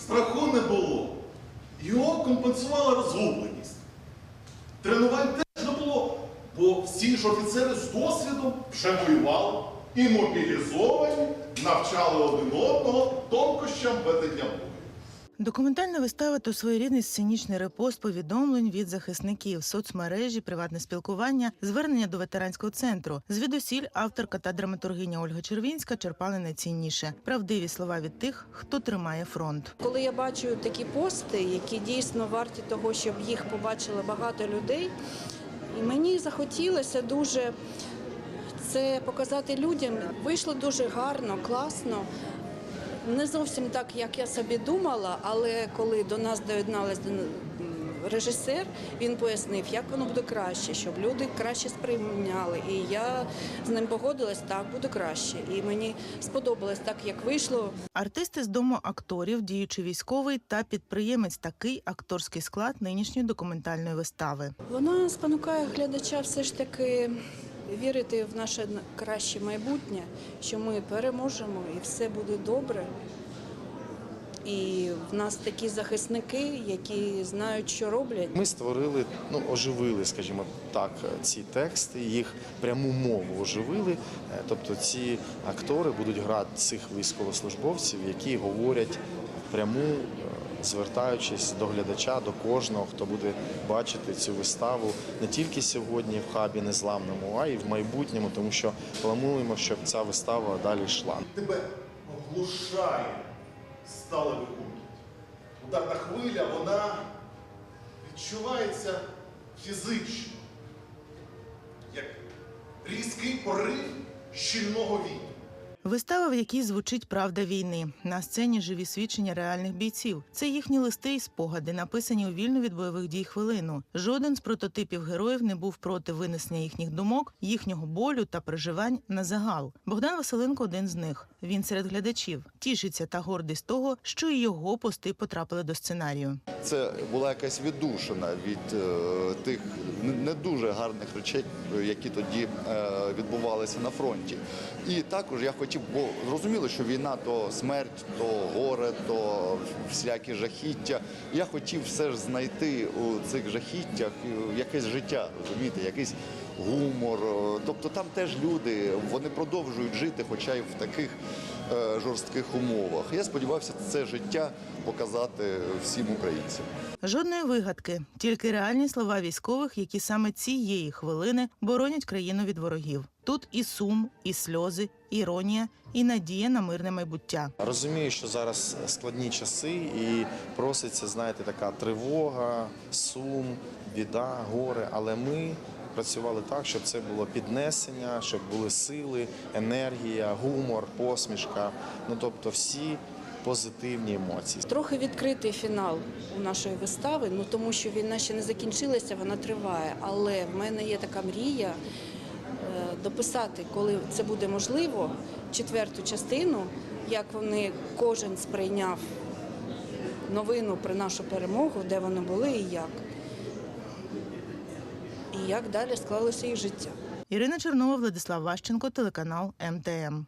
страху не було. Його компенсувала розгубленість. Тренувань теж не було, бо всі ж офіцери з досвідом вже воювали і мобілізовані, навчали один одного тонкощам ведення бою. Документальна вистава то своєрідний сценічний репост повідомлень від захисників, соцмережі, приватне спілкування, звернення до ветеранського центру. Звідусіль авторка та драматургиня Ольга Червінська черпали найцінніше правдиві слова від тих, хто тримає фронт. Коли я бачу такі пости, які дійсно варті того, щоб їх побачило багато людей, і мені захотілося дуже це показати людям. Вийшло дуже гарно, класно. Не зовсім так, як я собі думала, але коли до нас доєдналась м, режисер, він пояснив, як воно буде краще, щоб люди краще сприйняли. І я з ним погодилась, так буде краще. І мені сподобалось так, як вийшло. Артисти з дому акторів, діючий військовий та підприємець такий акторський склад нинішньої документальної вистави. Вона спонукає глядача все ж таки вірити в наше краще майбутнє, що ми переможемо і все буде добре. І в нас такі захисники, які знають, що роблять. Ми створили, ну оживили, скажімо так, ці тексти, їх пряму мову оживили. Е, Тобто ці актори будуть грати цих військовослужбовців, які говорять пряму, е, звертаючись до глядача, до кожного, хто буде бачити цю виставу не тільки сьогодні в хабі незламному, а й в майбутньому, тому що плануємо, щоб ця вистава далі йшла. Тебе оглушає сталевий гуркіт. Ударна хвиля, вона відчувається фізично, як різкий порив щільного вітру. Вистава, в якій звучить правда війни. На сцені живі свідчення реальних бійців. Це їхні листи і спогади, написані у вільну від бойових дій хвилину. Жоден з прототипів героїв не був проти винесення їхніх думок, їхнього болю та переживань на загал. Богдан Василенко один з них. Він серед глядачів тішиться та гордий з того, що і його пости потрапили до сценарію. Це була якась віддушина від е, тих не- дуже гарних речей, які тоді е, відбувалися на фронті. І також я хотів, бо зрозуміло, що війна то смерть, то горе, то всілякі жахіття. Я хотів все ж знайти у цих жахіттях е, якесь життя, розумієте, якийсь гумор. е, Тобто там теж люди, вони продовжують жити, хоча й в таких е, жорстких умовах. Я сподівався це життя показати всім українцям. Жодної вигадки, тільки реальні слова військових, які саме цієї хвилини боронять країну від ворогів. Тут і сум, і сльози, іронія, і надія на мирне майбуття. Розумію, що зараз складні часи і проситься, знаєте, така тривога, сум, біда, горе. Але ми працювали так, щоб це було піднесення, щоб були сили, енергія, гумор, посмішка. Ну тобто всі позитивні емоції. Трохи відкритий фінал у нашої вистави, ну тому що війна ще не закінчилася, вона триває. Але в мене є така мрія дописати, коли це буде можливо, четверту частину, як вони кожен сприйняв новину про нашу перемогу, де вони були і як. І як далі склалося їх життя. Ірина Чернова, Владислав Ващенко, телеканал МТМ.